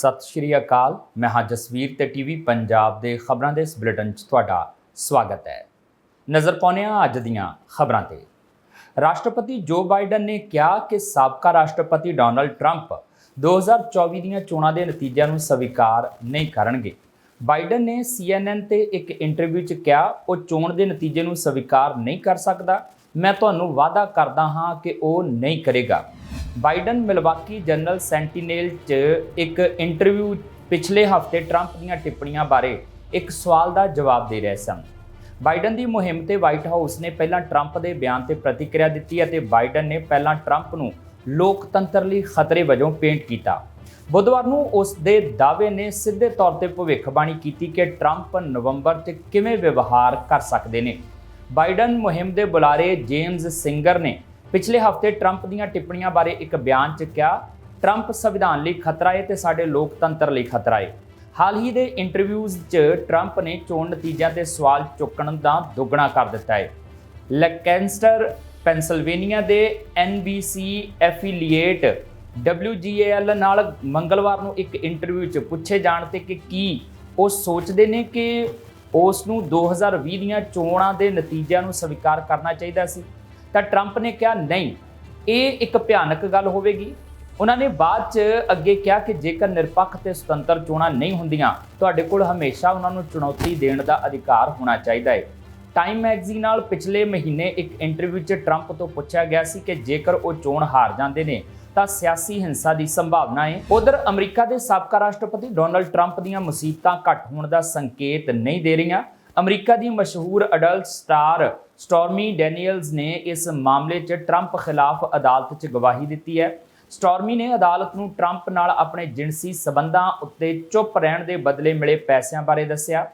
ਸਤਿ ਸ਼੍ਰੀ ਅਕਾਲ। ਮੈਂ ਹਾਂ ਜਸਵੀਰ ਤੇ ਟੀਵੀ ਪੰਜਾਬ ਦੇ ਖਬਰਾਂ ਦੇ ਇਸ ਬੁਲੇਟਿਨ 'ਚ ਤੁਹਾਡਾ ਸਵਾਗਤ ਹੈ। ਨਜ਼ਰ ਪਾਉਂਦੇ ਹਾਂ ਅੱਜ ਦੀਆਂ ਖਬਰਾਂ ਤੇ। ਰਾਸ਼ਟਰਪਤੀ ਜੋ ਬਾਈਡਨ ਨੇ ਕਿਹਾ ਕਿ ਸਾਬਕਾ ਰਾਸ਼ਟਰਪਤੀ ਡੋਨਲਡ ਟਰੰਪ 2024 ਦੀਆਂ ਚੋਣਾਂ ਦੇ ਨਤੀਜਿਆਂ ਨੂੰ ਸਵੀਕਾਰ ਨਹੀਂ ਕਰਨਗੇ। ਬਾਈਡਨ ਨੇ CNN ਤੇ ਇੱਕ ਇੰਟਰਵਿਊ 'ਚ ਕਿਹਾ, ਉਹ ਚੋਣ ਦੇ ਨਤੀਜੇ ਨੂੰ ਸਵੀਕਾਰ ਨਹੀਂ ਕਰ ਸਕਦਾ। ਮੈਂ ਤੁਹਾਨੂੰ ਵਾਅਦਾ ਕਰਦਾ ਹਾਂ ਕਿ ਉਹ ਨਹੀਂ ਕਰੇਗਾ। ਬਾਈਡਨ ਮਿਲਵਾਕੀ ਜਨਰਲ ਸੈਂਟੀਨੇਲ 'ਚ ਇੱਕ ਇੰਟਰਵਿਊ ਪਿਛਲੇ ਹਫ਼ਤੇ ਟਰੰਪ ਦੀਆਂ ਟਿੱਪਣੀਆਂ ਬਾਰੇ ਇੱਕ ਸਵਾਲ ਦਾ ਜਵਾਬ ਦੇ ਰਹੇ ਸਨ। ਬਾਈਡਨ ਦੀ ਮੁਹਿੰਮ ਤੇ ਵਾਈਟ ਹਾਊਸ ਨੇ ਪਹਿਲਾਂ ਟਰੰਪ ਦੇ ਬਿਆਨ ਤੇ ਪ੍ਰਤੀਕਿਰਿਆ ਦਿੱਤੀ ਅਤੇ ਬਾਈਡਨ ਨੇ ਪਹਿਲਾਂ ਟਰੰਪ ਨੂੰ ਲੋਕਤੰਤਰ ਲਈ ਖਤਰੇ ਵਜੋਂ ਪੇਂਟ ਕੀਤਾ। ਬੁੱਧਵਾਰ ਨੂੰ ਉਸ ਦੇ ਦਾਅਵੇ ਨੇ ਸਿੱਧੇ ਤੌਰ ਤੇ ਭਵਿੱਖਬਾਣੀ ਕੀਤੀ ਕਿ ਟਰੰਪ ਨਵੰਬਰ 'ਚ ਕਿਵੇਂ ਵਿਵਹਾਰ ਕਰ ਸਕਦੇ ਨੇ। ਬਾਈਡਨ ਮੁਹਿੰਮ ਦੇ ਬੁਲਾਰੇ ਜੇਮਸ ਸਿੰਗਰ ਨੇ ਪਿਛਲੇ ਹਫ਼ਤੇ ਟਰੰਪ ਦੀਆਂ ਟਿੱਪਣੀਆਂ ਬਾਰੇ ਇੱਕ ਬਿਆਨ 'ਚ ਕਿਹਾ ਟਰੰਪ ਸੰਵਿਧਾਨ ਲਈ ਖਤਰਾ ਹੈ ਤੇ ਸਾਡੇ ਲੋਕਤੰਤਰ ਲਈ ਖਤਰਾ ਹੈ ਹਾਲ ਹੀ ਦੇ ਇੰਟਰਵਿਊਜ਼ 'ਚ ਟਰੰਪ ਨੇ ਚੋਣ ਨਤੀਜਿਆਂ ਤੇ ਸਵਾਲ ਚੁੱਕਣ ਦਾ ਦੁੱਗਣਾ ਕਰ ਦਿੱਤਾ ਹੈ ਲੈਕੈਂਸਟਰ ਪੈਨਸਿਲਵੇਨੀਆ ਦੇ NBC ਐਫੀਲੀਏਟ WGAL ਨਾਲ ਮੰਗਲਵਾਰ ਨੂੰ ਇੱਕ ਇੰਟਰਵਿਊ 'ਚ ਪੁੱਛੇ ਜਾਣ ਤੇ ਕਿ ਕੀ ਉਹ ਸੋਚਦੇ ਨੇ ਕਿ ਉਸ ਨੂੰ 2020 ਦੀਆਂ ਚੋਣਾਂ ਦੇ ਨਤੀਜਿਆਂ ਨੂੰ ਸਵੀਕਾਰ ਕਰਨਾ ਚਾਹੀਦਾ ਸੀ। ਤਾਂ ਟਰੰਪ ਨੇ ਕਿਹਾ, ਨਹੀਂ, ਇਹ ਇੱਕ ਭਿਆਨਕ ਗੱਲ ਹੋਵੇਗੀ। ਉਹਨਾਂ ਨੇ ਬਾਅਦ 'ਚ ਅੱਗੇ ਕਿਹਾ ਕਿ ਜੇਕਰ ਨਿਰਪੱਖ ਤੇ ਸੁਤੰਤਰ ਚੋਣਾਂ ਨਹੀਂ ਹੁੰਦੀਆਂ, ਤੁਹਾਡੇ ਕੋਲ ਹਮੇਸ਼ਾ ਉਹਨਾਂ ਨੂੰ ਚੁਣੌਤੀ ਦੇਣ ਦਾ ਅਧਿਕਾਰ ਹੋਣਾ ਚਾਹੀਦਾ ਹੈ ਟਾਈਮ ਮੈਗਜ਼ੀਨ ਨਾਲ ਪਿਛਲੇ ਮਹੀਨੇ ਇੱਕ ਇੰਟਰਵਿਊ 'ਚ ਟਰੰਪ ਤੋਂ ਪੁੱਛਿਆ ਗਿਆ ਸੀ ਕਿ ਜੇਕਰ ਉਹ ਚੋਣ ਹਾਰ ਜਾਂਦੇ ਨੇ, ਤਾਂ ਸਿਆਸੀ ਹਿੰਸਾ ਦੀ ਸੰਭਾਵਨਾ ਹੈ ਉਧਰ ਅਮਰੀਕਾ ਦੇ ਸਾਬਕਾ ਰਾਸ਼ਟਰਪਤੀ ਡੋਨਲਡ ਟਰੰਪ ਦੀਆਂ ਮੁਸੀਬਤਾਂ ਘੱਟ ਹੋਣ ਦਾ ਸੰਕੇਤ ਨਹੀਂ ਦੇ ਰਹੀਆਂ। ਅਮਰੀਕਾ ਦੀ ਮਸ਼ਹੂਰ ਅਡਲਟ ਸਟਾਰ ਸਟਾਰਮੀ ਡੈਨੀਅਲਸ ਨੇ ਇਸ ਮਾਮਲੇ 'ਚ ਟਰੰਪ ਖਿਲਾਫ ਅਦਾਲਤ 'ਚ ਗਵਾਹੀ ਦਿੱਤੀ ਹੈ। ਸਟਾਰਮੀ ਨੇ ਅਦਾਲਤ ਨੂੰ ਟਰੰਪ ਨਾਲ ਆਪਣੇ ਜਿਣਸੀ ਸਬੰਧਾਂ ਉੱਤੇ ਚੁੱਪ ਰਹਿਣ ਦੇ ਬਦਲੇ ਮਿਲੇ ਪੈਸਿਆਂ ਬਾਰੇ ਦੱਸਿਆ।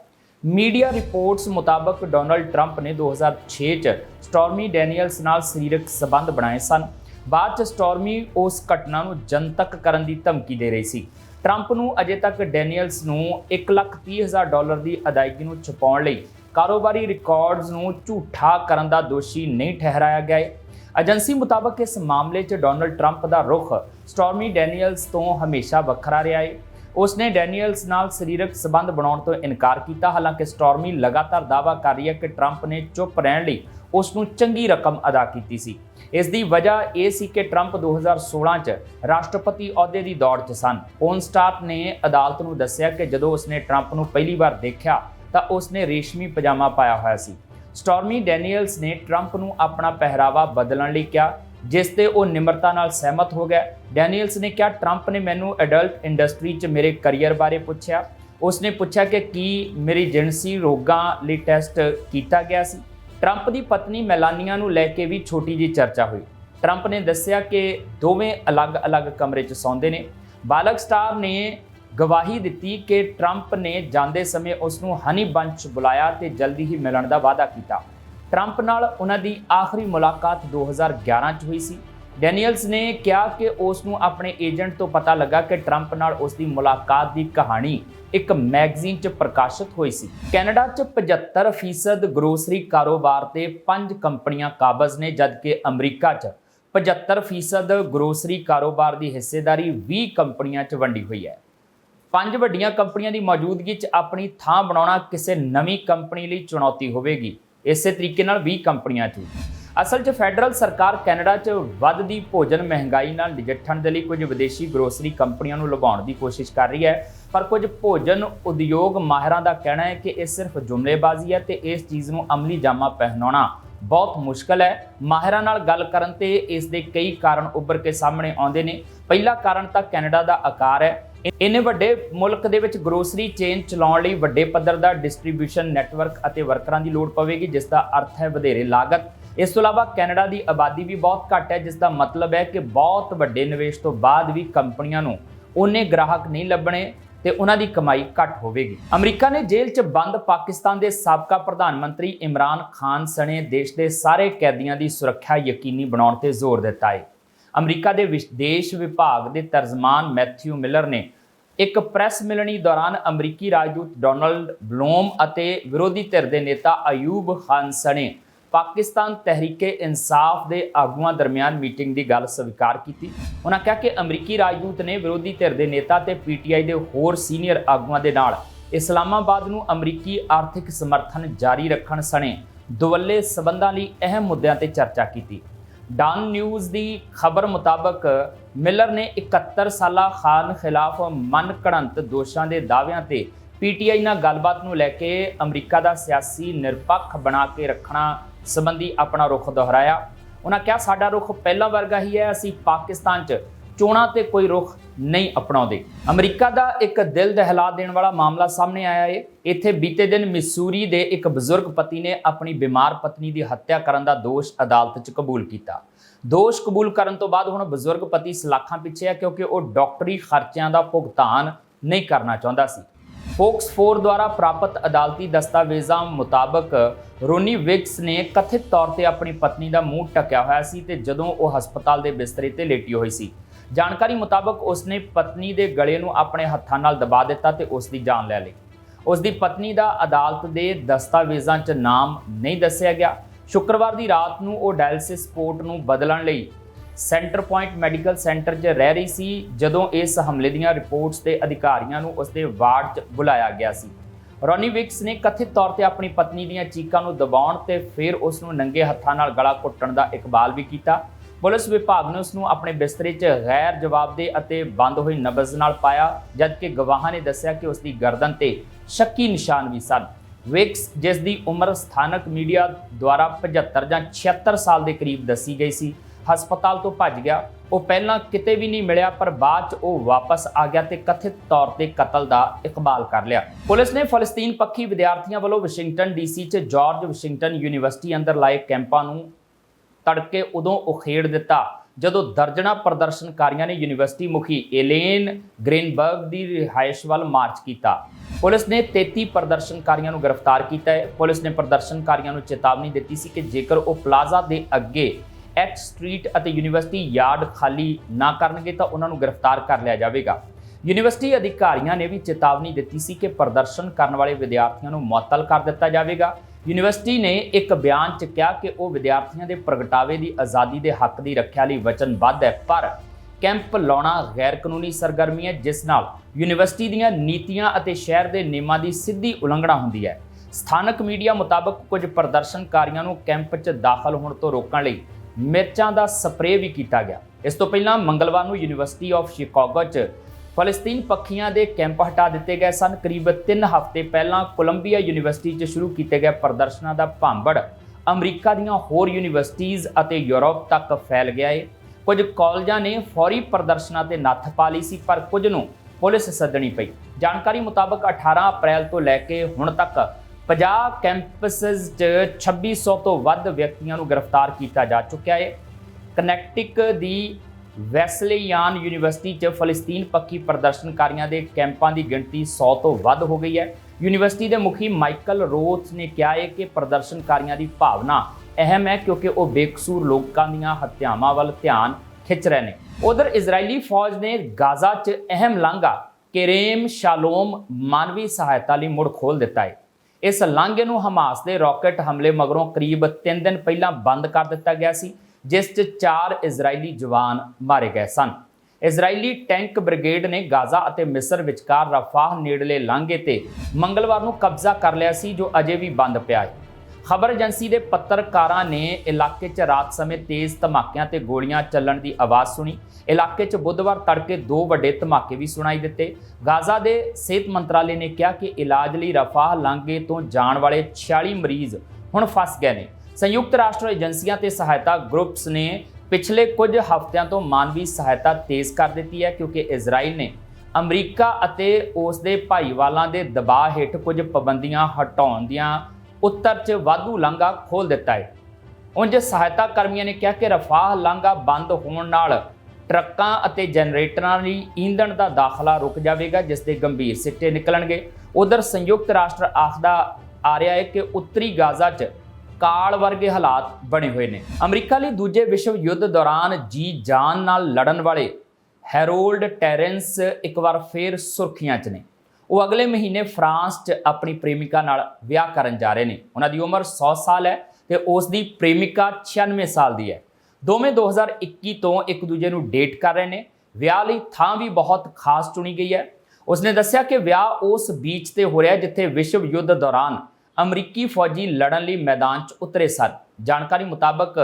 ਮੀਡੀਆ ਰਿਪੋਰਟਸ ਮੁਤਾਬਕ ਡੋਨਲਡ ਟਰੰਪ ਨੇ 2006 'ਚ ਸਟਾਰਮੀ ਡੈਨੀਅਲਸ ਨਾਲ ਸਰੀਰਕ ਸਬੰਧ ਬਣਾਏ ਸਨ। ਬਾਅਦ 'ਚ ਸਟਾਰਮੀ ਉਸ ਘਟਨਾ ਨੂੰ ਜਨਤਕ ਕਰਨ ਦੀ ਧਮਕੀ ਦੇ ਰਹੀ ਸੀ। ਟਰੰਪ ਨੂੰ ਅਜੇ ਤੱਕ ਡੈਨੀਅਲਸ ਨੂੰ 130000 ਡਾਲਰ ਦੀ ਅਦਾਇਗੀ ਨੂੰ ਛੁਪਾਉਣ ਲਈ ਕਾਰੋਬਾਰੀ ਰਿਕਾਰਡਸ ਨੂੰ ਝੂਠਾ ਕਰਨ ਦਾ ਦੋਸ਼ੀ ਨਹੀਂ ਠਹਿਰਾਇਆ ਗਿਆ ਹੈ ਏਜੰਸੀ ਮੁਤਾਬਕ ਇਸ ਮਾਮਲੇ 'ਚ ਡੋਨਲਡ ਟਰੰਪ ਦਾ ਰੁਖ ਸਟਾਰਮੀ ਡੈਨੀਅਲਸ ਤੋਂ ਹਮੇਸ਼ਾ ਵੱਖਰਾ ਰਿਹਾ ਹੈ ਉਸਨੇ ਡੈਨੀਅਲਸ ਨਾਲ ਸਰੀਰਕ ਸਬੰਧ ਬਣਾਉਣ ਤੋਂ ਇਨਕਾਰ ਕੀਤਾ। ਹਾਲਾਂਕਿ ਸਟਾਰਮੀ ਲਗਾਤਾਰ ਦਾਅਵਾ ਕਰ ਰਹੀ ਹੈ ਕਿ ਟਰੰਪ ਨੇ ਚੁੱਪ ਰਹਿਣ ਲਈ ਉਸ ਨੂੰ ਚੰਗੀ ਰਕਮ ਅਦਾ ਕੀਤੀ ਸੀ। ਇਸ ਦੀ ਵਜ੍ਹਾ ਇਹ ਸੀ ਕਿ ਟਰੰਪ 2016 ਚ ਰਾਸ਼ਟਰਪਤੀ ਅਹੁਦੇ ਦੀ ਦੌੜ 'ਚ ਸਨ। ਪੋਨਸਟਾਟ ਨੇ ਅਦਾਲਤ ਨੂੰ ਦੱਸਿਆ ਕਿ ਜਦੋਂ ਉਸਨੇ ਟਰੰਪ ਨੂੰ ਪਹਿਲੀ ਵਾਰ ਦੇਖਿਆ, ਤਾਂ ਉਸਨੇ ਰੇਸ਼ਮੀ ਪਜਾਮਾ ਪਾਇਆ ਹੋਇਆ ਸੀ। ਸਟਾਰਮੀ ਡੈਨੀਅਲਸ ਨੇ ਟਰੰਪ ਨੂੰ ਆਪਣਾ ਪਹਿਰਾਵਾ ਬਦਲਣ ਲਈ ਕਿਹਾ, ਜਿਸ ਤੇ ਉਹ ਨਿਮਰਤਾ ਨਾਲ ਸਹਿਮਤ ਹੋ ਗਿਆ ਡੈਨੀਅਲਸ ਨੇ ਕਿਹਾ, ਟਰੰਪ ਨੇ ਮੈਨੂੰ ਐਡਲਟ ਇੰਡਸਟਰੀ 'ਚ ਮੇਰੇ ਕੈਰੀਅਰ ਬਾਰੇ ਪੁੱਛਿਆ। ਉਸਨੇ ਪੁੱਛਿਆ ਕਿ ਕੀ ਮੇਰੀ ਜਿਨਸੀ ਰੋਗਾਂ ਲਈ ਟੈਸਟ ਕੀਤਾ ਗਿਆ ਸੀ? ਟਰੰਪ ਦੀ ਪਤਨੀ ਮੈਲਾਨੀਆ ਨੂੰ ਲੈ ਕੇ ਵੀ ਛੋਟੀ ਜੀ ਚਰਚਾ ਹੋਈ। ਟਰੰਪ ਨੇ ਦੱਸਿਆ ਕਿ ਦੋਵੇਂ ਅਲੱਗ-ਅਲੱਗ ਕਮਰੇ 'ਚ ਸੌਂਦੇ ਨੇ। ਬਾਲਕ ਸਟਾਰ ਨੇ ਗਵਾਹੀ ਦਿੱਤੀ ਕਿ ਟਰੰਪ ਨੇ ਜਾਂਦੇ ਸਮੇਂ ਉਸ ਨੂੰ ਹਨੀ ਬੰਚ ਬੁਲਾਇਆ ਤੇ ਜਲਦੀ ਹੀ ਮਿਲਣ ਦਾ ਵਾਅਦਾ ਕੀਤਾ। ਟਰੰਪ ਨਾਲ ਉਹਨਾਂ ਦੀ ਆਖਰੀ ਮੁਲਾਕਾਤ 2011 ਚ ਹੋਈ ਸੀ। ਡੈਨੀਅਲਸ ਨੇ ਕਿਹਾ ਕਿ ਉਸ ਨੂੰ ਆਪਣੇ ਏਜੰਟ ਤੋਂ ਪਤਾ ਲੱਗਾ ਕਿ ਟਰੰਪ ਨਾਲ ਉਸ ਦੀ ਮੁਲਾਕਾਤ ਦੀ ਕਹਾਣੀ ਇੱਕ ਮੈਗਜ਼ੀਨ 'ਚ ਪ੍ਰਕਾਸ਼ਿਤ ਹੋਈ ਸੀ। ਕੈਨੇਡਾ 'ਚ 75% ਗਰੋਸਰੀ ਕਾਰੋਬਾਰ ਤੇ ਪੰਜ ਕੰਪਨੀਆਂ ਕਾਬਜ਼ ਨੇ, ਜਦਕਿ ਅਮਰੀਕਾ 'ਚ 75% ਗਰੋਸਰੀ ਕਾਰੋਬਾਰ ਦੀ ਹਿੱਸੇਦਾਰੀ 20 ਕੰਪਨੀਆਂ 'ਚ ਵੰਡੀ ਹੋਈ ਹੈ। ਪੰਜ ਵੱਡੀਆਂ ਕੰਪਨੀਆਂ ਦੀ ਮੌਜੂਦਗੀ 'ਚ ਆਪਣੀ ਥਾਂ ਬਣਾਉਣਾ ਕਿਸੇ ਨਵੀਂ ਕੰਪਨੀ ਲਈ ਚੁਣੌਤੀ ਹੋਵੇਗੀ। ਇਸੇ ਤਰੀਕੇ ਨਾਲ 20 ਕੰਪਨੀਆਂ 'ਚ ਅਸਲ 'ਚ ਫੈਡਰਲ ਸਰਕਾਰ ਕੈਨੇਡਾ 'ਚ ਵੱਧਦੀ ਭੋਜਨ ਮਹਿੰਗਾਈ ਨਾਲ ਨਜਿੱਠਣ ਦੇ ਲਈ ਕੁਝ ਵਿਦੇਸ਼ੀ ਗਰੋਸਰੀ ਕੰਪਨੀਆਂ ਨੂੰ ਲਗਾਉਣ ਦੀ ਕੋਸ਼ਿਸ਼ ਕਰ ਰਹੀ ਹੈ। ਪਰ ਕੁਝ ਭੋਜਨ ਉਦਯੋਗ ਮਾਹਿਰਾਂ ਦਾ ਕਹਿਣਾ ਹੈ ਕਿ ਇਹ ਸਿਰਫ ਜੁਮਲੇਬਾਜ਼ੀ ਹੈ ਤੇ ਇਸ ਚੀਜ਼ ਨੂੰ ਅਮਲੀ ਜਾਮਾ ਪਹਿਨਾਉਣਾ ਬਹੁਤ ਮੁਸ਼ਕਲ ਹੈ। ਮਾਹਿਰਾਂ ਨਾਲ ਗੱਲ ਕਰਨ ਤੇ ਇਸ ਦੇ ਕਈ ਕਾਰਨ ਉੱਭਰ ਕੇ ਸਾਹਮਣੇ ਆਉਂਦੇ ਨੇ। ਪਹਿਲਾ ਕਾਰਨ ਤਾਂ ਕੈਨੇਡਾ ਦਾ ਆਕਾਰ ਹੈ। ਇਹਨੇ ਵੱਡੇ ਮੁਲਕ ਦੇ ਵਿੱਚ ਗਰੋਸਰੀ ਚੇਨ ਚਲਾਉਣ ਲਈ ਵੱਡੇ ਪੱਧਰ ਦਾ ਡਿਸਟ੍ਰੀਬਿਊਸ਼ਨ ਨੈਟਵਰਕ ਅਤੇ ਵਰਕਰਾਂ ਦੀ ਲੋੜ ਪਵੇਗੀ, ਜਿਸ ਦਾ ਅਰਥ ਹੈ ਵਧੇਰੇ ਲਾਗਤ। ਇਸ ਤੋਂ ਇਲਾਵਾ ਕੈਨੇਡਾ ਦੀ ਆਬਾਦੀ ਵੀ ਬਹੁਤ ਘੱਟ ਹੈ ਜਿਸ ਦਾ ਮਤਲਬ ਹੈ ਕਿ ਬਹੁਤ ਵੱਡੇ ਨਿਵੇਸ਼ ਤੋਂ ਬਾਅਦ ਵੀ ਕੰਪਨੀਆਂ ਨੂੰ ਉਹਨੇ ਗ੍ਰਾਹਕ ਨਹੀਂ ਲੱਭਣੇ ਤੇ ਉਹਨਾਂ ਦੀ ਕਮਾਈ ਘੱਟ ਹੋਵੇਗੀ। ਅਮਰੀਕਾ ਨੇ ਜੇਲ੍ਹ 'ਚ ਬੰਦ ਪਾਕਿਸਤਾਨ ਦੇ ਸਾਬਕਾ ਪ੍ਰਧਾਨ ਮੰਤਰੀ ਇਮਰਾਨ ਖਾਨ ਸਣੇ ਦੇਸ਼ ਦੇ ਸਾਰੇ ਕੈਦੀਆਂ ਦੀ ਸੁਰੱਖਿਆ ਯਕੀਨੀ ਬਣਾਉਣ ਤੇ ਜ਼ੋਰ ਦਿੱਤਾ ਹੈ ਅਮਰੀਕਾ ਦੇ ਵਿਦੇਸ਼ ਵਿਭਾਗ ਦੇ ਤਰਜਮਾਨ ਮੈਥਿਊ ਮਿਲਰ ਨੇ ਇੱਕ ਪ੍ਰੈਸ ਮਿਲਣੀ ਦੌਰਾਨ ਅਮਰੀਕੀ ਰਾਜਦੂਤ ਡੋਨਲਡ ਬਲੂਮ ਅਤੇ ਵਿਰੋਧੀ ਧਿਰ ਦੇ ਨੇਤਾ ਅਯੂਬ ਖਾਨ ਸਣੇ ਪਾਕਿਸਤਾਨ ਤਹਿਰੀਕੇ ਇਨਸਾਫ ਦੇ ਆਗੂਆਂ ਦਰਮਿਆਨ ਮੀਟਿੰਗ ਦੀ ਗੱਲ ਸਵੀਕਾਰ ਕੀਤੀ। ਉਹਨਾਂ ਕਿਹਾ ਕਿ ਅਮਰੀਕੀ ਰਾਜਦੂਤ ਨੇ ਵਿਰੋਧੀ ਧਿਰ ਦੇ ਨੇਤਾ ਤੇ ਪੀਟੀਆਈ ਦੇ ਹੋਰ ਸੀਨੀਅਰ ਆਗੂਆਂ ਦੇ ਨਾਲ ਇਸਲਾਮਾਬਾਦ ਨੂੰ ਅਮਰੀਕੀ ਆਰਥਿਕ ਸਮਰਥਨ ਜਾਰੀ ਰੱਖਣ ਸਣੇ ਦੁਵੱਲੇ ਸਬੰਧਾਂ ਲਈ ਅਹਿਮ ਮੁੱਦਿਆਂ ਤੇ ਚਰਚਾ ਕੀਤੀ। ਡਾਨ ਨਿਊਜ਼ ਦੀ ਖਬਰ ਮੁਤਾਬਕ ਮਿਲਰ ਨੇ 71 ਸਾਲਾ ਖਾਨ ਖਿਲਾਫ ਮਨਕੜੰਤ ਦੋਸ਼ਾਂ ਦੇ ਦਾਅਵਿਆਂ ਤੇ ਪੀਟੀਆਈ ਨਾਲ ਗੱਲਬਾਤ ਨੂੰ ਲੈ ਕੇ ਅਮਰੀਕਾ ਦਾ ਸਿਆਸੀ ਨਿਰਪੱਖ ਬਣਾ ਕੇ ਰੱਖਣਾ ਸੰਬੰਧੀ ਆਪਣਾ ਰੁਖ ਦੁਹਰਾਇਆ। ਉਹਨਾਂ ਕਿਹਾ, ਸਾਡਾ ਰੁਖ ਪਹਿਲਾਂ ਵਰਗਾ ਹੀ ਹੈ, ਅਸੀਂ ਪਾਕਿਸਤਾਨ 'ਚ ਚੋਣਾਂ ਤੇ ਕੋਈ ਰੁਖ ਨਹੀਂ ਅਪਣਾਉਂਦੇ। ਅਮਰੀਕਾ ਦਾ ਇੱਕ ਦਿਲ ਦਹਿਲਾ ਦੇਣ ਵਾਲਾ ਮਾਮਲਾ ਸਾਹਮਣੇ ਆਇਆ ਏ। ਇੱਥੇ ਬੀਤੇ ਦਿਨ ਮਿਸੂਰੀ ਦੇ ਇੱਕ ਬਜ਼ੁਰਗ ਪਤੀ ਨੇ ਆਪਣੀ ਬਿਮਾਰ ਪਤਨੀ ਦੀ ਹੱਤਿਆ ਕਰਨ ਦਾ ਦੋਸ਼ ਅਦਾਲਤ 'ਚ ਕਬੂਲ ਕੀਤਾ। ਦੋਸ਼ ਕਬੂਲ ਕਰਨ ਤੋਂ ਬਾਅਦ ਹੁਣ ਬਜ਼ੁਰਗ ਪਤੀ ਸਲਾਖਾਂ ਪਿੱਛੇ ਹੈ ਕਿਉਂਕਿ ਉਹ ਡਾਕਟਰੀ ਖਰਚਿਆਂ ਦਾ ਭੁਗਤਾਨ ਨਹੀਂ ਕਰਨਾ ਚਾਹੁੰਦਾ ਸੀ। ਫੋਕਸ 4 ਦੁਆਰਾ ਪ੍ਰਾਪਤ ਅਦਾਲਤੀ ਦਸਤਾਵੇਜ਼ਾਂ ਮੁਤਾਬਕ, ਰੋਨੀ ਵਿਕਸ ਨੇ ਕਥਿਤ ਤੌਰ ਤੇ ਆਪਣੀ ਪਤਨੀ ਦਾ ਮੂੰਹ ਟਕਿਆ ਹੋਇਆ ਸੀ ਤੇ ਜਦੋਂ ਉਹ ਹਸਪਤਾਲ ਦੇ ਬਿਸਤਰੇ ਤੇ ਲੇਟੀ ਹੋਈ ਸੀ। ਜਾਣਕਾਰੀ ਮੁਤਾਬਕ, ਉਸਨੇ ਪਤਨੀ ਦੇ ਗਲੇ ਨੂੰ ਆਪਣੇ ਹੱਥਾਂ ਨਾਲ ਦਬਾ ਦਿੱਤਾ ਤੇ ਉਸ ਦੀ ਜਾਨ ਲੈ ਲਈ। ਉਸ ਦੀ ਪਤਨੀ ਦਾ ਅਦਾਲਤ ਦੇ ਦਸਤਾਵੇਜ਼ਾਂ 'ਚ ਨਾਮ ਨਹੀਂ ਦੱਸਿਆ ਗਿਆ। ਸ਼ੁੱਕਰਵਾਰ ਦੀ ਰਾਤ ਨੂੰ ਉਹ ਡਾਇਲਸਿਸ ਪੋਰਟ ਨੂੰ ਬਦਲਣ ਲਈ ਸੈਂਟਰ ਪੁਆਇੰਟ ਮੈਡੀਕਲ ਸੈਂਟਰ 'ਚ ਰਹਿ ਰਹੀ ਸੀ, ਜਦੋਂ ਇਸ ਹਮਲੇ ਦੀਆਂ ਰਿਪੋਰਟਸ ਤੇ ਅਧਿਕਾਰੀਆਂ ਨੂੰ ਉਸਦੇ ਵਾਰਡ 'ਚ ਬੁਲਾਇਆ ਗਿਆ ਸੀ। ਰੋਨੀ ਵਿਕਸ ਨੇ ਕਥਿਤ ਤੌਰ ਤੇ ਆਪਣੀ ਪਤਨੀ ਦੀਆਂ ਚੀਕਾਂ ਨੂੰ ਦਬਾਉਣ ਤੇ ਫਿਰ ਉਸ ਨੂੰ ਨੰਗੇ ਹੱਥਾਂ ਨਾਲ ਗਲਾ ਘੁੱਟਣ ਦਾ ਇਕਬਾਲ ਵੀ ਕੀਤਾ। ਪੁਲਿਸ ਵਿਭਾਗ ਨੇ ਉਸ ਨੂੰ ਆਪਣੇ ਬਿਸਤਰੇ 'ਚ ਗੈਰ ਜਵਾਬਦੇਹ ਅਤੇ ਬੰਦ ਹੋਈ ਨਬਜ਼ ਨਾਲ ਪਾਇਆ, ਜਦਕਿ ਗਵਾਹਾਂ ਨੇ ਦੱਸਿਆ ਕਿ ਉਸ ਦੀ ਗਰਦਨ ਤੇ ਸ਼ੱਕੀ ਨਿਸ਼ਾਨ ਵੀ ਸਨ। ਵਿਕਸ ਜਿਸ ਦੀ ਉਮਰ ਸਥਾਨਕ ਮੀਡੀਆ ਦੁਆਰਾ 75 ਜਾਂ 76 ਸਾਲ ਦੇ ਕਰੀਬ ਦੱਸੀ ਗਈ ਸੀ ਹਸਪਤਾਲ ਤੋਂ ਭੱਜ ਗਿਆ। ਉਹ ਪਹਿਲਾਂ ਕਿਤੇ ਵੀ ਨਹੀਂ ਮਿਲਿਆ, ਪਰ ਬਾਅਦ ਚ ਉਹ ਵਾਪਸ ਆ ਗਿਆ ਤੇ ਕਥਿਤ ਤੌਰ ਤੇ ਕਤਲ ਦਾ ਇਕਬਾਲ ਕਰ ਲਿਆ। ਪੁਲਿਸ ਨੇ ਫਲਸਤੀਨ ਪੱਖੀ ਵਿਦਿਆਰਥੀਆਂ ਵੱਲੋਂ ਵਾਸ਼ਿੰਗਟਨ ਡੀਸੀ ਚ ਜਾਰਜ ਵਾਸ਼ਿੰਗਟਨ ਯੂਨੀਵਰਸਿਟੀ ਅੰਦਰ ਲਾਏ ਕੈਂਪਾਂ ਨੂੰ ਤੜਕੇ ਉਦੋਂ ਉਖੇੜ ਦਿੱਤਾ, ਜਦੋਂ ਦਰਜਨਾ ਪ੍ਰਦਰਸ਼ਨਕਾਰੀਆਂ ਨੇ ਯੂਨੀਵਰਸਿਟੀ ਮੁਖੀ ਏਲੇਨ ਗ੍ਰੀਨਬਰਗ ਦੀ ਰਿਹਾਇਸ਼ ਵੱਲ ਮਾਰਚ ਕੀਤਾ। ਪੁਲਿਸ ਨੇ 33 ਪ੍ਰਦਰਸ਼ਨਕਾਰੀਆਂ ਨੂੰ ਗ੍ਰਿਫਤਾਰ ਕੀਤਾ ਹੈ। ਪੁਲਿਸ ਨੇ ਪ੍ਰਦਰਸ਼ਨਕਾਰੀਆਂ ਨੂੰ ਚੇਤਾਵਨੀ ਦਿੱਤੀ ਸੀ ਕਿ ਜੇਕਰ ਉਹ ਪਲਾਜ਼ਾ ਦੇ ਅੱਗੇ ਐਕਸ ਸਟਰੀਟ ਅਤੇ ਯੂਨੀਵਰਸਿਟੀ ਯਾਰਡ ਖਾਲੀ ਨਾ ਕਰਨਗੇ ਤਾਂ ਉਹਨਾਂ ਨੂੰ ਗ੍ਰਿਫਤਾਰ ਕਰ ਲਿਆ ਜਾਵੇਗਾ। ਯੂਨੀਵਰਸਿਟੀ ਅਧਿਕਾਰੀਆਂ ਨੇ ਵੀ ਚੇਤਾਵਨੀ ਦਿੱਤੀ ਸੀ ਕਿ ਪ੍ਰਦਰਸ਼ਨ ਕਰਨ ਵਾਲੇ ਵਿਦਿਆਰਥੀਆਂ ਨੂੰ ਮੁਅੱਤਲ ਕਰ ਦਿੱਤਾ ਜਾਵੇਗਾ। ਯੂਨੀਵਰਸਿਟੀ ਨੇ ਇੱਕ ਬਿਆਨ 'ਚ ਕਿਹਾ ਕਿ ਉਹ ਵਿਦਿਆਰਥੀਆਂ ਦੇ ਪ੍ਰਗਟਾਵੇ ਦੀ ਆਜ਼ਾਦੀ ਦੇ ਹੱਕ ਦੀ ਰੱਖਿਆ ਲਈ ਵਚਨਬੱਧ ਹੈ, ਪਰ ਕੈਂਪ ਲਾਉਣਾ ਗੈਰ ਕਾਨੂੰਨੀ ਸਰਗਰਮੀ ਹੈ, ਜਿਸ ਨਾਲ ਯੂਨੀਵਰਸਿਟੀ ਦੀਆਂ ਨੀਤੀਆਂ ਅਤੇ ਸ਼ਹਿਰ ਦੇ ਨਿਯਮਾਂ ਦੀ ਸਿੱਧੀ ਉਲੰਘਣਾ ਹੁੰਦੀ ਹੈ। ਸਥਾਨਕ ਮੀਡੀਆ ਮੁਤਾਬਕ ਕੁਝ ਪ੍ਰਦਰਸ਼ਨਕਾਰੀਆਂ ਨੂੰ ਕੈਂਪ 'ਚ ਦਾਖਲ ਹੋਣ ਤੋਂ ਰੋਕਣ ਲਈ ਮਿਰਚਾਂ ਦਾ ਸਪਰੇਅ ਵੀ ਕੀਤਾ ਗਿਆ। ਇਸ ਤੋਂ ਪਹਿਲਾਂ ਮੰਗਲਵਾਰ ਨੂੰ ਯੂਨੀਵਰਸਿਟੀ ਆਫ ਸ਼ਿਕਾਗੋ 'ਚ ਫਲਸਤੀਨ ਪੱਖੀਆਂ ਦੇ ਕੈਂਪ ਹਟਾ ਦਿੱਤੇ ਗਏ ਸਨ। ਕਰੀਬ 3 ਹਫ਼ਤੇ ਪਹਿਲਾਂ ਕੋਲੰਬੀਆ ਯੂਨੀਵਰਸਿਟੀ 'ਚ ਸ਼ੁਰੂ ਕੀਤੇ ਗਏ ਪ੍ਰਦਰਸ਼ਨਾਂ ਦਾ ਭਾਂਬੜ ਅਮਰੀਕਾ ਦੀਆਂ ਹੋਰ ਯੂਨੀਵਰਸਿਟੀਆਂ ਅਤੇ ਯੂਰਪ ਤੱਕ ਫੈਲ ਗਿਆ ਹੈ ਕੁਝ ਕਾਲਜਾਂ ਨੇ ਫੌਰੀ ਪ੍ਰਦਰਸ਼ਨਾਂ ਤੇ ਨੱਥ ਪਾ ਲਈ ਸੀ, ਪਰ ਕੁਝ ਨੂੰ ਪੁਲਿਸ ਸੱਦਣੀ ਪਈ। ਜਾਣਕਾਰੀ ਮੁਤਾਬਕ 18 ਅਪ੍ਰੈਲ ਤੋਂ ਲੈ ਕੇ ਹੁਣ ਤੱਕ 50 ਕੈਂਪਸਸ 'ਚ 2600 ਤੋਂ ਵੱਧ ਵਿਅਕਤੀਆਂ ਨੂੰ ਗ੍ਰਿਫਤਾਰ ਕੀਤਾ ਜਾ ਚੁੱਕਿਆ ਹੈ। ਕਨੈਕਟਿਕ ਦੀ ਵੈਸਲੇਯਾਨ ਯੂਨੀਵਰਸਿਟੀ 'ਚ ਫਲਸਤੀਨ ਪੱਖੀ ਪ੍ਰਦਰਸ਼ਨਕਾਰੀਆਂ ਦੇ ਕੈਂਪਾਂ ਦੀ ਗਿਣਤੀ 100 ਤੋਂ ਵੱਧ ਹੋ ਗਈ ਹੈ। ਯੂਨੀਵਰਸਿਟੀ ਦੇ ਮੁਖੀ ਮਾਈਕਲ ਰੋਥ ਨੇ ਕਿਹਾ ਹੈ ਕਿ ਪ੍ਰਦਰਸ਼ਨਕਾਰੀਆਂ ਦੀ ਭਾਵਨਾ ਅਹਿਮ ਹੈ ਕਿਉਂਕਿ ਉਹ ਬੇਕਸੂਰ ਲੋਕਾਂ ਦੀਆਂ ਹੱਤਿਆਵਾਂ ਵੱਲ ਧਿਆਨ ਖਿੱਚ ਰਹੇ ਨੇ। ਉਧਰ ਇਜ਼ਰਾਈਲੀ ਫੌਜ ਨੇ ਗਾਜ਼ਾ 'ਚ ਅਹਿਮ ਲਾਂਘਾ ਕੇਰੇਮ ਸ਼ਾਲੋਮ ਮਾਨਵੀ ਸਹਾਇਤਾ ਲਈ ਮੁੜ ਖੋਲ ਦਿੱਤਾ ਹੈ। ਇਸ ਲਾਂਘੇ ਨੂੰ ਹਮਾਸ ਦੇ ਰਾਕੇਟ ਹਮਲੇ ਮਗਰੋਂ ਕਰੀਬ 3 ਦਿਨ ਪਹਿਲਾਂ ਬੰਦ ਕਰ ਦਿੱਤਾ ਗਿਆ ਸੀ, ਜਿਸ 'ਚ 4 ਇਜ਼ਰਾਈਲੀ ਜਵਾਨ ਮਾਰੇ ਗਏ ਸਨ। ਇਜ਼ਰਾਈਲੀ ਟੈਂਕ ਬ੍ਰਿਗੇਡ ਨੇ ਗਾਜ਼ਾ ਅਤੇ ਮਿਸਰ ਵਿਚਕਾਰ ਰਫਾਹ ਨੇੜਲੇ ਲਾਂਘੇ ਤੇ ਮੰਗਲਵਾਰ ਨੂੰ ਕਬਜ਼ਾ ਕਰ ਲਿਆ ਸੀ, ਜੋ ਅਜੇ ਵੀ ਬੰਦ ਪਿਆ ਹੈ। ਖਬਰ ਏਜੰਸੀ ਦੇ ਪੱਤਰਕਾਰਾਂ ਨੇ ਇਲਾਕੇ 'ਚ ਰਾਤ ਸਮੇਂ ਤੇਜ਼ ਧਮਾਕਿਆਂ ਤੇ ਗੋਲੀਆਂ ਚੱਲਣ ਦੀ ਆਵਾਜ਼ ਸੁਣੀ। ਇਲਾਕੇ 'ਚ ਬੁੱਧਵਾਰ ਤੜਕੇ ਦੋ ਵੱਡੇ ਧਮਾਕੇ ਵੀ ਸੁਣਾਈ ਦਿੱਤੇ। ਗਾਜ਼ਾ ਦੇ ਸਿਹਤ ਮੰਤਰਾਲੇ ਨੇ ਕਿਹਾ ਕਿ ਇਲਾਜ ਲਈ ਰਫਾਹ ਲਾਂਘੇ ਤੋਂ ਜਾਣ ਵਾਲੇ 46 ਮਰੀਜ਼ ਹੁਣ ਫਸ ਗਏ ਨੇ। ਸੰਯੁਕਤ ਰਾਸ਼ਟਰ ਏਜੰਸੀਆਂ ਤੇ ਸਹਾਇਤਾ ਗਰੁੱਪਸ ਨੇ ਪਿਛਲੇ ਕੁਝ ਹਫ਼ਤਿਆਂ ਤੋਂ ਮਾਨਵੀ ਸਹਾਇਤਾ ਤੇਜ਼ ਕਰ ਦਿੱਤੀ ਹੈ ਕਿਉਂਕਿ ਇਜ਼ਰਾਈਲ ਨੇ ਅਮਰੀਕਾ ਅਤੇ ਉਸ ਦੇ ਭਾਈਵਾਲਾਂ ਦੇ ਦਬਾਅ ਹੇਠ ਕੁਝ ਪਾਬੰਦੀਆਂ ਹਟਾਉਣ ਦੀਆਂ ਉੱਤਰ 'ਚ ਵਾਧੂ ਲਾਂਘਾ ਖੋਲ ਦਿੱਤਾ ਹੈ। ਉਂਝ ਸਹਾਇਤਾ ਕਰਮੀਆਂ ਨੇ ਕਿਹਾ ਕਿ ਰਫਾਹ ਲਾਂਘਾ ਬੰਦ ਹੋਣ ਨਾਲ ਟਰੱਕਾਂ ਅਤੇ ਜਨਰੇਟਰਾਂ ਲਈ ਈਂਧਣ ਦਾ ਦਾਖਲਾ ਰੁਕ ਜਾਵੇਗਾ, ਜਿਸ ਦੇ ਗੰਭੀਰ ਸਿੱਟੇ ਨਿਕਲਣਗੇ। ਉਧਰ ਸੰਯੁਕਤ ਰਾਸ਼ਟਰ ਆਖਦਾ ਆ ਰਿਹਾ ਹੈ ਕਿ ਉੱਤਰੀ ਗਾਜ਼ਾ 'ਚ ਕਾਲ ਵਰਗੇ ਹਾਲਾਤ ਬਣੇ ਹੋਏ ਨੇ। ਅਮਰੀਕਾ ਲਈ ਦੂਜੇ ਵਿਸ਼ਵ ਯੁੱਧ ਦੌਰਾਨ ਜੀ ਜਾਨ ਨਾਲ ਲੜਨ ਵਾਲੇ ਹੈਰੋਲਡ ਟੈਰੈਂਸ ਇੱਕ ਵਾਰ ਫੇਰ ਸੁਰਖੀਆਂ 'ਚ ਨੇ। ਉਹ ਅਗਲੇ ਮਹੀਨੇ ਫਰਾਂਸ 'ਚ ਆਪਣੀ ਪ੍ਰੇਮਿਕਾ ਨਾਲ ਵਿਆਹ ਕਰਨ ਜਾ ਰਹੇ ਨੇ। ਉਹਨਾਂ ਦੀ ਉਮਰ 100 ਸਾਲ ਹੈ ਤੇ ਉਸ ਦੀ ਪ੍ਰੇਮਿਕਾ 96 ਸਾਲ ਦੀ ਹੈ। ਦੋਵੇਂ 2021 ਤੋਂ ਇੱਕ ਦੂਜੇ ਨੂੰ ਡੇਟ ਕਰ ਰਹੇ ਨੇ। ਵਿਆਹ ਲਈ ਥਾਂ ਵੀ ਬਹੁਤ ਖਾਸ ਚੁਣੀ ਗਈ ਹੈ। ਉਸਨੇ ਦੱਸਿਆ ਕਿ ਵਿਆਹ ਉਸ ਬੀਚ ਤੇ ਹੋ ਰਿਹਾ ਜਿੱਥੇ ਵਿਸ਼ਵ ਯੁੱਧ ਦੌਰਾਨ ਅਮਰੀਕੀ ਫੌਜੀ ਲੜਨ ਲਈ ਮੈਦਾਨ 'ਚ ਉਤਰੇ ਸਨ। ਜਾਣਕਾਰੀ ਮੁਤਾਬਕ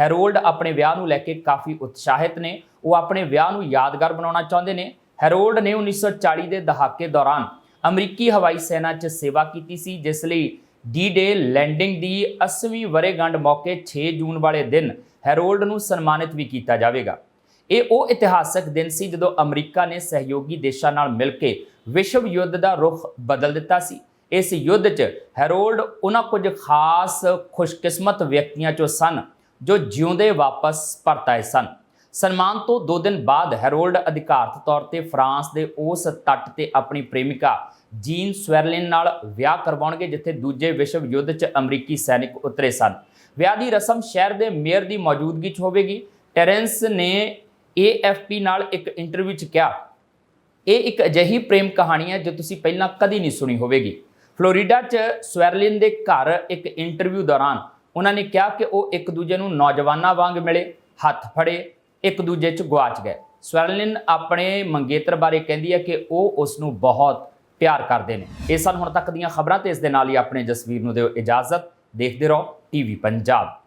ਹੈਰੋਲਡ ਆਪਣੇ ਵਿਆਹ ਨੂੰ ਲੈ ਕੇ ਕਾਫੀ ਉਤਸ਼ਾਹਿਤ ਨੇ। ਉਹ ਆਪਣੇ ਵਿਆਹ ਨੂੰ ਯਾਦਗਾਰ ਬਣਾਉਣਾ ਚਾਹੁੰਦੇ ਨੇ। ਹੈਰੋਲਡ ਨੇ 1940 ਦੇ ਦਹਾਕੇ ਦੌਰਾਨ ਅਮਰੀਕੀ ਹਵਾਈ ਸੈਨਾ 'ਚ ਸੇਵਾ ਕੀਤੀ ਸੀ, ਜਿਸ ਲਈ ਡੀ-ਡੇ ਲੈਂਡਿੰਗ ਦੀ 80ਵੀਂ ਵਰ੍ਹੇਗੰਢ ਮੌਕੇ 6 ਜੂਨ ਵਾਲੇ ਦਿਨ ਹੈਰੋਲਡ ਨੂੰ ਸਨਮਾਨਿਤ ਵੀ ਕੀਤਾ ਜਾਵੇਗਾ। ਇਹ ਉਹ ਇਤਿਹਾਸਕ ਦਿਨ ਸੀ ਜਦੋਂ ਅਮਰੀਕਾ ਨੇ ਸਹਿਯੋਗੀ ਦੇਸ਼ਾਂ ਨਾਲ ਮਿਲ ਕੇ ਵਿਸ਼ਵ ਯੁੱਧ ਦਾ ਰੁਖ ਬਦਲ ਦਿੱਤਾ ਸੀ। ਇਸ ਯੁੱਧ 'ਚ ਹੈਰੋਲਡ ਉਹਨਾਂ ਕੁਝ ਖਾਸ ਖੁਸ਼ਕਿਸਮਤ ਵਿਅਕਤੀਆਂ 'ਚੋਂ ਸਨ ਜੋ ਜਿਉਂਦੇ ਵਾਪਸ ਪਰਤਾਏ ਸਨ। ਸਨਮਾਨ ਤੋਂ 2 ਦਿਨ ਬਾਅਦ ਹੈਰੋਲਡ ਅਧਿਕਾਰਤ ਤੌਰ ਤੇ ਫਰਾਂਸ ਦੇ ਉਸ ਤੱਟ ਤੇ ਆਪਣੀ ਪ੍ਰੇਮਿਕਾ ਜੀਨ ਸਵੈਰਲਿਨ ਨਾਲ ਵਿਆਹ ਕਰਵਾਉਣਗੇ, ਜਿੱਥੇ ਦੂਜੇ ਵਿਸ਼ਵ ਯੁੱਧ 'ਚ ਅਮਰੀਕੀ ਸੈਨਿਕ ਉਤਰੇ ਸਨ। ਵਿਆਹ ਦੀ ਰਸਮ ਸ਼ਹਿਰ ਦੇ ਮੇਅਰ ਦੀ ਮੌਜੂਦਗੀ 'ਚ ਹੋਵੇਗੀ। ਟੈਰੈਂਸ ਨੇ AFP ਨਾਲ ਇੱਕ ਇੰਟਰਵਿਊ 'ਚ ਕਿਹਾ, ਇਹ ਇੱਕ ਅਜਿਹੀ ਪ੍ਰੇਮ ਕਹਾਣੀ ਹੈ ਜੋ ਤੁਸੀਂ ਪਹਿਲਾਂ ਕਦੀ ਨਹੀਂ ਸੁਣੀ ਹੋਵੇਗੀ। ਫਲੋਰੀਡਾ 'ਚ ਸਵੈਰਲਿਨ ਦੇ ਘਰ ਇੱਕ ਇੰਟਰਵਿਊ ਦੌਰਾਨ ਉਹਨਾਂ ਨੇ ਕਿਹਾ ਕਿ ਉਹ ਇੱਕ ਦੂਜੇ ਨੂੰ ਨੌਜਵਾਨਾਂ ਵਾਂਗ ਮਿਲੇ, ਹੱਥ ਫੜੇ ਇੱਕ ਦੂਜੇ 'ਚ ਗਵਾਚ ਗਏ। ਸਵੈਰਲਿਨ ਆਪਣੇ ਮੰਗੇਤਰ ਬਾਰੇ ਕਹਿੰਦੀ ਹੈ ਕਿ ਉਹ ਉਸ ਨੂੰ ਬਹੁਤ ਪਿਆਰ ਕਰਦੇ ਨੇ। ਇਹ ਸਨ ਹੁਣ ਤੱਕ ਦੀਆਂ ਖਬਰਾਂ ਤੇ ਇਸ ਦੇ ਨਾਲ ਹੀ ਆਪਣੇ ਜਸਵੀਰ ਨੂੰ ਦਿਓ ਇਜਾਜ਼ਤ। ਦੇਖਦੇ ਰਹੋ, ਟੀਵੀ ਪੰਜਾਬ।